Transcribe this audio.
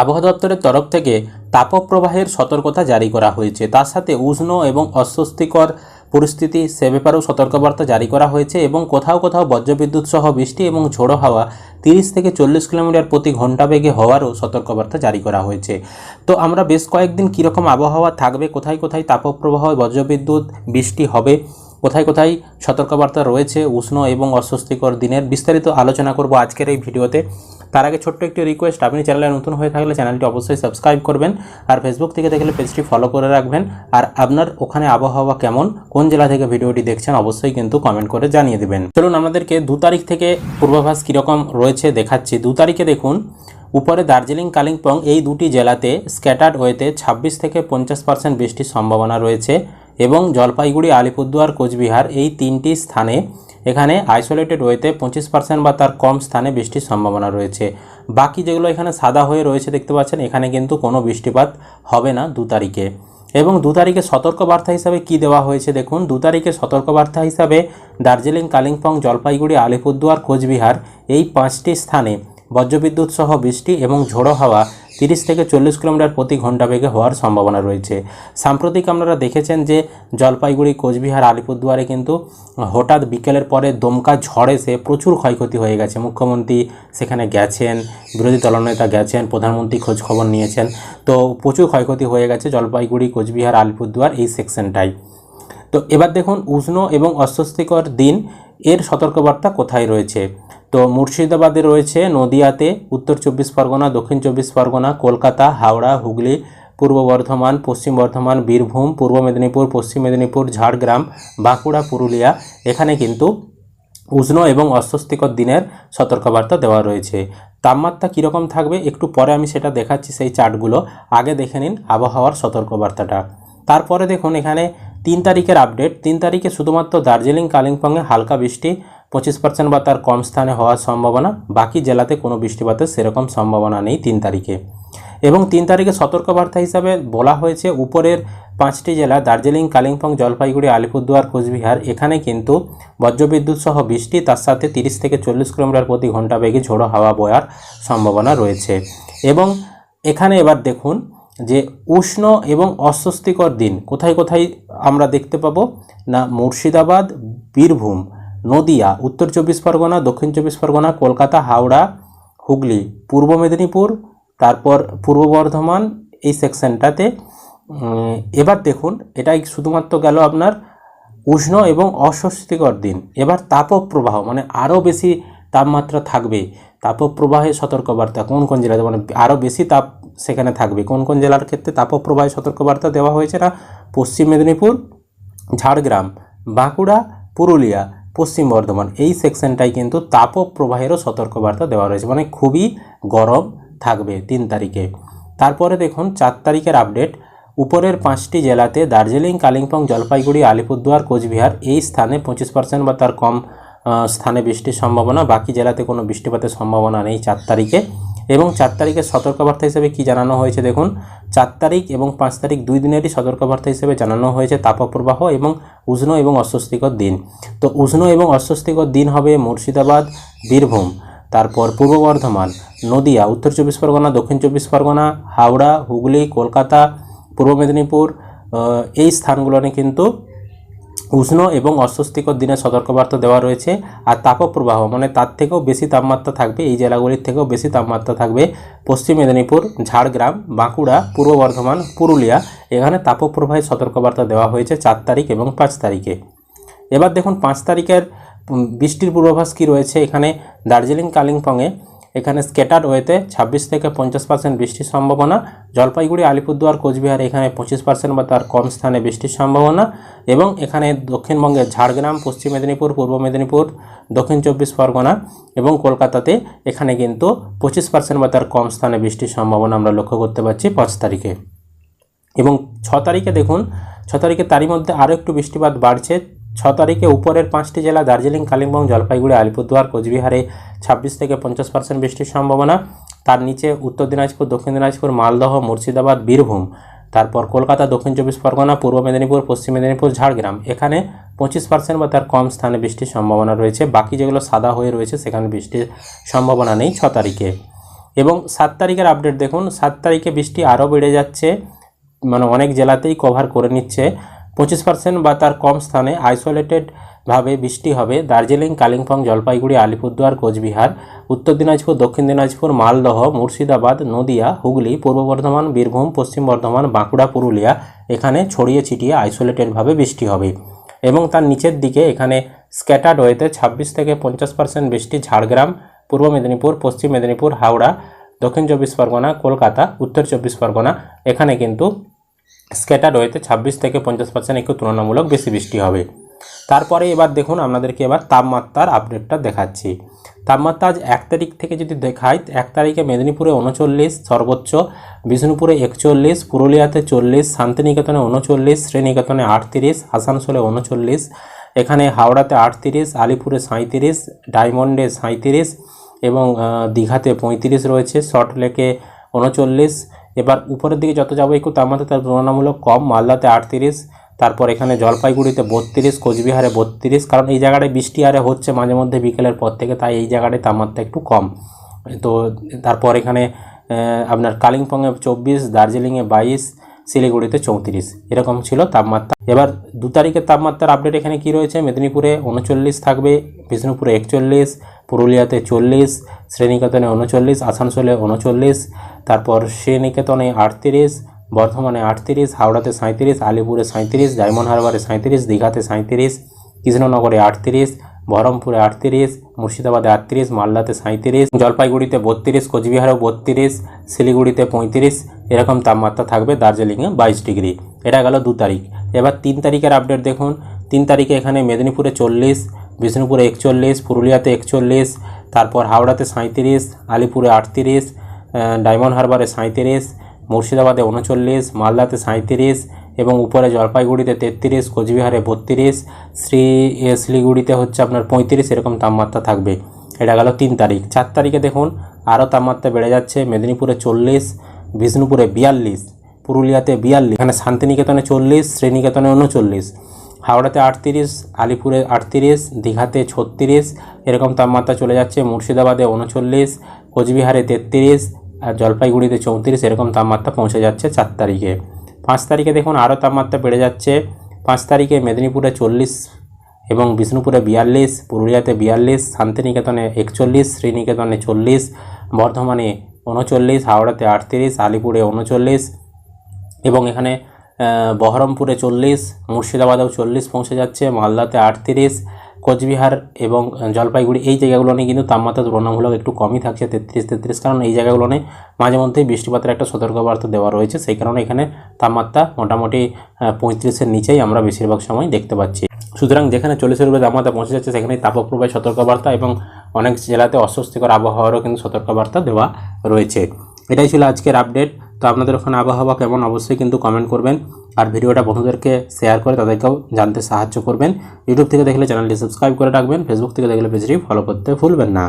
আবহাওয়া দপ্তরের তরফ থেকে তাপপ্রবাহের সতর্কতা জারি করা হয়েছে। তার সাথে উষ্ণ এবং অস্বস্তিকর পরিস্থিতি সে ব্যাপারেও সতর্কবার্তা জারি করা হয়েছে এবং কোথাও কোথাও বজ্রবিদ্যুৎ সহ বৃষ্টি এবং ঝোড়ো হাওয়া তিরিশ থেকে চল্লিশ কিলোমিটার প্রতি ঘণ্টা বেগে হওয়ারও সতর্কবার্তা জারি করা হয়েছে। তো আমরা বেশ কয়েকদিন কীরকম আবহাওয়া থাকবে, কোথায় কোথায় তাপপ্রবাহ বজ্রবিদ্যুৎ, বৃষ্টি হবে, কোথায় কোথায় সতর্কবার্তা রয়েছে, উষ্ণ এবং অস্বস্তিকর দিনের বিস্তারিত আলোচনা করব আজকের এই ভিডিওতে। তার আগে ছোট্ট একটি রিকোয়েস্ট আপনি চ্যানেলে নতুন হয়ে থাকলে চ্যানেলটি অবশ্যই সাবস্ক্রাইব করবেন আর ফেসবুক থেকে দেখলে পেজটি ফলো করে রাখবেন। আর আপনার ওখানে আবহাওয়া কেমন, কোন জেলা থেকে ভিডিওটি দেখছেন অবশ্যই কিন্তু কমেন্ট করে জানিয়ে দেবেন। চলুন আমাদেরকে দু তারিখ থেকে পূর্বাভাস কীরকম রয়েছে দেখাচ্ছি। দু তারিখে দেখুন, উপরে দার্জিলিং, কালিম্পং এই দুটি জেলাতে স্ক্যাটার্ড ওয়েতে ছাব্বিশ থেকে পঞ্চাশ পার্সেন্ট বৃষ্টির সম্ভাবনা রয়েছে এবং জলপাইগুড়ি, আলিপুরদুয়ার, কোচবিহার এই তিনটি স্থানে এখানে আইসোলেটেড ওয়েতে পঁচিশ পার্সেন্ট বা তার কম স্থানে বৃষ্টির সম্ভাবনা রয়েছে। বাকি যেগুলো এখানে সাদা হয়ে রয়েছে দেখতে পাচ্ছেন, এখানে কিন্তু কোনো বৃষ্টিপাত হবে না দু তারিখে। এবং দু তারিখে সতর্কবার্তা হিসাবে কি দেওয়া হয়েছে দেখুন, দু তারিখে সতর্কবার্তা হিসাবে দার্জিলিং, কালিম্পং, জলপাইগুড়ি, আলিপুরদুয়ার, কোচবিহার এই পাঁচটি স্থানে বজ্রবিদ্যুৎ সহ বৃষ্টি এবং ঝোড়ো হাওয়া তিরিশ থেকে চল্লিশ কিলোমিটার প্রতি ঘণ্টা বেগে হওয়ার সম্ভাবনা রয়েছে। সাম্প্রতিক আপনারা দেখেছেন যে জলপাইগুড়ি, কোচবিহার, আলিপুরদুয়ারে কিন্তু হঠাৎ বিকেলের পরে দমকা ঝড়ে এসে প্রচুর ক্ষয়ক্ষতি হয়ে গেছে। মুখ্যমন্ত্রী সেখানে গেছেন, বিরোধী দলনেতা গেছেন, প্রধানমন্ত্রী খোঁজ খবর নিয়েছেন। তো প্রচুর ক্ষয়ক্ষতি হয়ে গেছে জলপাইগুড়ি, কোচবিহার, আলিপুরদুয়ার এই সেকশনটাই তো এবার দেখুন, উষ্ণ এবং অস্বস্তিকর দিন এর সতর্কবার্তা কোথায় রয়েছে? তো মুর্শিদাবাদে রয়েছে নদিয়াতে, উত্তর চব্বিশ পরগনা, দক্ষিণ চব্বিশ পরগনা, কলকাতা, হাওড়া, হুগলি, পূর্ব বর্ধমান, পশ্চিম বর্ধমান, বীরভূম, পূর্ব মেদিনীপুর, পশ্চিম মেদিনীপুর, ঝাড়গ্রাম, বাঁকুড়া, পুরুলিয়া, এখানে কিন্তু উষ্ণ এবং অস্বস্তিকর দিনের সতর্কবার্তা দেওয়া রয়েছে। তাপমাত্রা কীরকম থাকবে একটু পরে আমি সেটা দেখাচ্ছি সেই চার্টগুলো। আগে দেখে নিন আবহাওয়ার সতর্কবার্তাটা। তারপরে দেখুন এখানে তিন তারিখের আপডেট তিন তারিখে শুধুমাত্র দার্জিলিং, কালিম্পংয়ে হালকা বৃষ্টি, পঁচিশ পার্সেন্ট বা তার কম স্থানে হওয়ার সম্ভাবনা, বাকি জেলাতে কোনো বৃষ্টিপাতের সেরকম সম্ভাবনা নেই তিন তারিখে। এবং তিন তারিখে সতর্কবার্তা হিসাবে বলা হয়েছে, উপরের পাঁচটি জেলা, দার্জিলিং, কালিম্পং, জলপাইগুড়ি, আলিপুরদুয়ার, কোচবিহার, এখানে কিন্তু বজ্রবিদ্যুৎ সহ বৃষ্টি, তার সাথে তিরিশ থেকে চল্লিশ কিলোমিটার প্রতি ঘণ্টা বেগে ঝোড়ো হাওয়া বয়ার সম্ভাবনা রয়েছে। এবং এখানে এবার দেখুন যে উষ্ণ এবং অস্বস্তিকর দিন। কোথায় কোথায় আমরা দেখতে পাবো? না, মুর্শিদাবাদ, বীরভূম, নদিয়া, উত্তর চব্বিশ পরগনা, দক্ষিণ চব্বিশ পরগনা, কলকাতা, হাওড়া, হুগলি, পূর্ব মেদিনীপুর, তারপর পূর্ব বর্ধমান এই সেকশনটাতে। এবার দেখুন, এটাই শুধুমাত্র গেল আপনার উষ্ণ এবং অস্বস্তিকর দিন। এবার তাপপ্রবাহ মানে আরও বেশি তাপমাত্রা থাকবে। তাপপ্রবাহের সতর্কবার্তা, কোন কোন জেলাতে? মানে আরও বেশি তাপ সেখানে থাকবে। কোন কোন জেলার ক্ষেত্রে তাপপ্রবাহের সতর্কবার্তা দেওয়া হয়েছে না? পশ্চিম মেদিনীপুর, ঝাড়গ্রাম, বাঁকুড়া, পুরুলিয়া, পশ্চিম বর্ধমান। এই সেকশনটাই কিন্তু তাপপ্রবাহেরও সতর্কবার্তা দেওয়া রয়েছে। মানে খুবই গরম থাকবে তিন তারিখে। তারপরে দেখুন, চার তারিখের আপডেট। উপরের পাঁচটি জেলাতে দার্জিলিং, কালিম্পং, জলপাইগুড়ি, আলিপুরদুয়ার, কোচবিহার, এই স্থানে পঁচিশ পার্সেন্ট বা তার কম স্থানে বৃষ্টির সম্ভাবনা। বাকি জেলাতে কোনো বৃষ্টিপাতের সম্ভাবনা নেই চার তারিখে। এবং চার তারিখের সতর্কবার্তা হিসেবে কি জানানো হয়েছে দেখুন? চার তারিখ এবং পাঁচ তারিখ দুই দিনেরই সতর্কবার্তা হিসেবে জানানো হয়েছে তাপপ্রবাহ এবং উষ্ণ এবং অস্বস্তিকর দিন। তো উষ্ণ এবং অস্বস্তিকর দিন হবে মুর্শিদাবাদ, বীরভূম, তারপর পূর্ব বর্ধমান, নদিয়া, উত্তর চব্বিশ পরগনা, দক্ষিণ চব্বিশ পরগনা, হাওড়া, হুগলি, কলকাতা, পূর্ব মেদিনীপুর এই স্থানগুলোতে কিন্তু উষ্ণ এবং অস্বস্তিকর দিনের সতর্কবার্তা দেওয়া রয়েছে আর তাপপ্রবাহ মানে তার থেকেও বেশি তাপমাত্রা থাকবে, এই জেলাগুলির থেকেও বেশি তাপমাত্রা থাকবে। পশ্চিম মেদিনীপুর, ঝাড়গ্রাম, বাঁকুড়া, পূর্ব বর্ধমান, পুরুলিয়া, এখানে তাপপ্রবাহের সতর্কবার্তা দেওয়া হয়েছে চার তারিখ এবং পাঁচ তারিখে। এবার দেখুন, পাঁচ তারিখের বৃষ্টির পূর্বাভাস কী রয়েছে? এখানে দার্জিলিং, কালিম্পংয়ে এখানে স্কেটার ওয়েতে ছাব্বিশ থেকে পঞ্চাশ পার্সেন্ট বৃষ্টির সম্ভাবনা। জলপাইগুড়ি, আলিপুরদুয়ার, কোচবিহার এখানে পঁচিশ পার্সেন্ট বা তার কম স্থানে বৃষ্টির সম্ভাবনা। এবং এখানে দক্ষিণবঙ্গের ঝাড়গ্রাম, পশ্চিম মেদিনীপুর, পূর্ব মেদিনীপুর, দক্ষিণ চব্বিশ পরগনা এবং কলকাতাতে এখানে কিন্তু পঁচিশ পার্সেন্ট বা তার কম স্থানে বৃষ্টির সম্ভাবনা আমরা লক্ষ্য করতে পারছি পাঁচ তারিখে। এবং ছ তারিখে দেখুন, ছ তারিখে তারই মধ্যে আরও একটু বৃষ্টিপাত বাড়ছে। ছ তারিখে উপরের পাঁচটি জেলা দার্জিলিং, কালিম্পং, জলপাইগুড়ি, আলিপুরদুয়ার, কোচবিহারে ছাব্বিশ থেকে পঞ্চাশ পার্সেন্ট বৃষ্টির সম্ভাবনা। তার নিচে উত্তর দিনাজপুর, দক্ষিণ দিনাজপুর, মালদহ, মুর্শিদাবাদ, বীরভূম। তারপর কলকাতা, দক্ষিণ চব্বিশ পরগনা, পূর্ব মেদিনীপুর, পশ্চিম মেদিনীপুর, ঝাড়গ্রাম। এখানে পঁচিশ পার্সেন্ট বা তার কম স্থানে বৃষ্টির সম্ভাবনা রয়েছে। বাকি যেগুলো সাদা হয়ে রয়েছে, সেখানে বৃষ্টির সম্ভাবনা নেই ছ তারিখে। এবং সাত তারিখের আপডেট দেখুন, সাত তারিখে বৃষ্টি আরও বেড়ে যাচ্ছে মানে অনেক জেলাতেই কভার করে নিচ্ছে। পঁচিশ পার্সেন্ট বা তার কম স্থানে আইসোলেটেডভাবে বৃষ্টি হবে দার্জিলিং, কালিম্পং, জলপাইগুড়ি, আলিপুরদুয়ার, কোচবিহার, উত্তর দিনাজপুর, দক্ষিণ দিনাজপুর, মালদহ, মুর্শিদাবাদ, নদিয়া, হুগলি, পূর্ব বর্ধমান, বীরভূম, পশ্চিম বর্ধমান, বাঁকুড়া, পুরুলিয়া এখানে ছড়িয়ে ছিটিয়ে আইসোলেটেডভাবে বৃষ্টি হবে। এবং তার নিচের দিকে এখানে স্ক্যাটার্ড ওয়েতে ছাব্বিশ থেকে পঞ্চাশ পার্সেন্ট বৃষ্টি ঝাড়গ্রাম, পূর্ব মেদিনীপুর, পশ্চিম মেদিনীপুর, হাওড়া, দক্ষিণ চব্বিশ পরগনা, কলকাতা, উত্তর চব্বিশ পরগনা এখানে কিন্তু স্ক্যাটার্ড ওয়েতে ছাব্বিশ থেকে পঞ্চাশ পার্সেন্ট একটু তুলনামূলক বেশি বৃষ্টি হবে। তারপরে এবার দেখুন, আপনাদেরকে এবার তাপমাত্রার আপডেটটা দেখাচ্ছি। তাপমাত্রা আজ এক তারিখ থেকে যদি দেখাই, এক তারিখে মেদিনীপুরে উনচল্লিশ, সর্বোচ্চ বিষ্ণুপুরে একচল্লিশ, পুরুলিয়াতে চল্লিশ, শান্তিনিকেতনে উনচল্লিশ, শ্রীনিকেতনে আটত্রিশ, আসানসোলে উনচল্লিশ, এখানে হাওড়াতে আটত্রিশ, আলিপুরে সাঁইত্রিশ, ডায়মন্ডে সাঁইত্রিশ এবং দীঘাতে পঁয়ত্রিশ রয়েছে, সল্ট লেকে উনচল্লিশ এবার উপরের দিকে যত যাব একটু তাপমাত্রা তার তুলনামূলক কম। মালদাতে আটত্রিশ, তারপর এখানে জলপাইগুড়িতে বত্রিশ, কোচবিহারে বত্রিশ। কারণ এই জায়গাটায় বৃষ্টি আরে হচ্ছে মাঝে মধ্যে বিকেলের পর থেকে, তাই এই জায়গাটায় তাপমাত্রা একটু কম। তো তারপর এখানে আপনার কালিম্পংয়ে চব্বিশ, দার্জিলিংয়ে বাইশ শিলিগুড়িতে চৌত্রিশ। এরকম ছিল তাপমাত্রা। এবার দু তারিখের তাপমাত্রার আপডেট এখানে কি রয়েছে? মেদিনীপুরে উনচল্লিশ থাকবে, বিষ্ণুপুরে একচল্লিশ, পুরুলিয়াতে চল্লিশ শ্রীনিকেতনে উনচল্লিশ, আসানসোলে উনচল্লিশ, তারপর শ্রীনিকেতনে আটত্রিশ, বর্ধমানে আটত্রিশ, হাওড়াতে সাঁইত্রিশ, আলিপুরে সাঁইত্রিশ, ডায়মন্ড হারবারে সাঁইত্রিশ, দীঘাতে সাঁইত্রিশ, কৃষ্ণনগরে আটত্রিশ বহরমপুরে আটত্রিশ, মুর্শিদাবাদে আটত্রিশ, মালদাতে সাঁইত্রিশ, জলপাইগুড়িতে বত্রিশ, কোচবিহারেও বত্রিশ, শিলিগুড়িতে পঁয়ত্রিশ, এরকম তাপমাত্রা থাকবে দার্জিলিংয়ে বাইশ ডিগ্রি। এটা গেল দু তারিখ। এবার তিন তারিখের আপডেট দেখুন। তিন তারিখে এখানে মেদিনীপুরে চল্লিশ, বিষ্ণুপুরে একচল্লিশ, পুরুলিয়াতে একচল্লিশ, তারপর হাওড়াতে সাঁইত্রিশ, আলিপুরে আটত্রিশ ডায়মন্ড হারবারে সাঁইত্রিশ, মুর্শিদাবাদে উনচল্লিশ, মালদাতে সাঁইত্রিশ এবং উপরে জলপাইগুড়িতে তেত্রিশ, কোচবিহারে বত্রিশ, শ্রী শিলিগুড়িতে হচ্ছে আপনার পঁয়ত্রিশ, এরকম তাপমাত্রা থাকবে। এটা গেল তিন তারিখ। চার তারিখে দেখুন, আরও তাপমাত্রা বেড়ে যাচ্ছে। মেদিনীপুরে চল্লিশ, বিষ্ণুপুরে বিয়াল্লিশ, পুরুলিয়াতে বিয়াল্লিশ, এখানে শান্তিনিকেতনে চল্লিশ, শ্রীনিকেতনে উনচল্লিশ, হাওড়াতে আটত্রিশ, আলিপুরে আটত্রিশ, দীঘাতে ছত্রিশ, এরকম তাপমাত্রা চলে যাচ্ছে। মুর্শিদাবাদে উনচল্লিশ, কোচবিহারে তেত্রিশ, আর জলপাইগুড়িতে চৌত্রিশ, এরকম তাপমাত্রা পৌঁছে যাচ্ছে চার তারিখে। পাঁচ তারিখে দেখুন আরও তাপমাত্রা বেড়ে যাচ্ছে। পাঁচ তারিখে মেদিনীপুরে চল্লিশ এবং বিষ্ণুপুরে বিয়াল্লিশ, পুরুলিয়াতে বিয়াল্লিশ, শান্তিনিকেতনে একচল্লিশ, শ্রীনিকেতনে চল্লিশ, বর্ধমানে উনচল্লিশ, হাওড়াতে আটত্রিশ, আলিপুরে উনচল্লিশ এবং এখানে বহরমপুরে চল্লিশ, মুর্শিদাবাদেও চল্লিশ পৌঁছে যাচ্ছে, মালদাতে আটত্রিশ কোচবিহার এবং জলপাইগুড়ি এই জায়গাগুলো নিয়ে কিন্তু তাপমাত্রা তুলনামূলক একটু কমই থাকছে, তেত্রিশ তেত্রিশ। কারণ এই জায়গাগুলো নিয়ে মাঝে মধ্যেই বৃষ্টিপাতের একটা সতর্কবার্তা দেওয়া রয়েছে। সেই কারণে এখানে তাপমাত্রা মোটামুটি পঁয়ত্রিশের নিচেই আমরা বেশিরভাগ সময় দেখতে পাচ্ছি। সুতরাং যেখানে চল্লিশের উপরে তাপমাত্রা পৌঁছে যাচ্ছে সেখানে তাপপ্রবাহ সতর্কবার্তা এবং অনেক জেলাতে অস্বস্তিকর আবহাওয়ারও কিন্তু সতর্কবার্তা দেওয়া রয়েছে। এটাই ছিল আজকের আপডেট তো আপনাদের ওখানে আবহাওয়া কেমন? অবশ্যই কিন্তু কমেন্ট করবেন। আর ভিডিওটা বন্ধুদেরকে শেয়ার করে তাদেরকেও জানতে সাহায্য করবেন। ইউটিউব থেকে দেখলে চ্যানেলটি সাবস্ক্রাইব করে রাখবেন ফেসবুক থেকে দেখলে পেজটি ফলো করতে ভুলবেন না।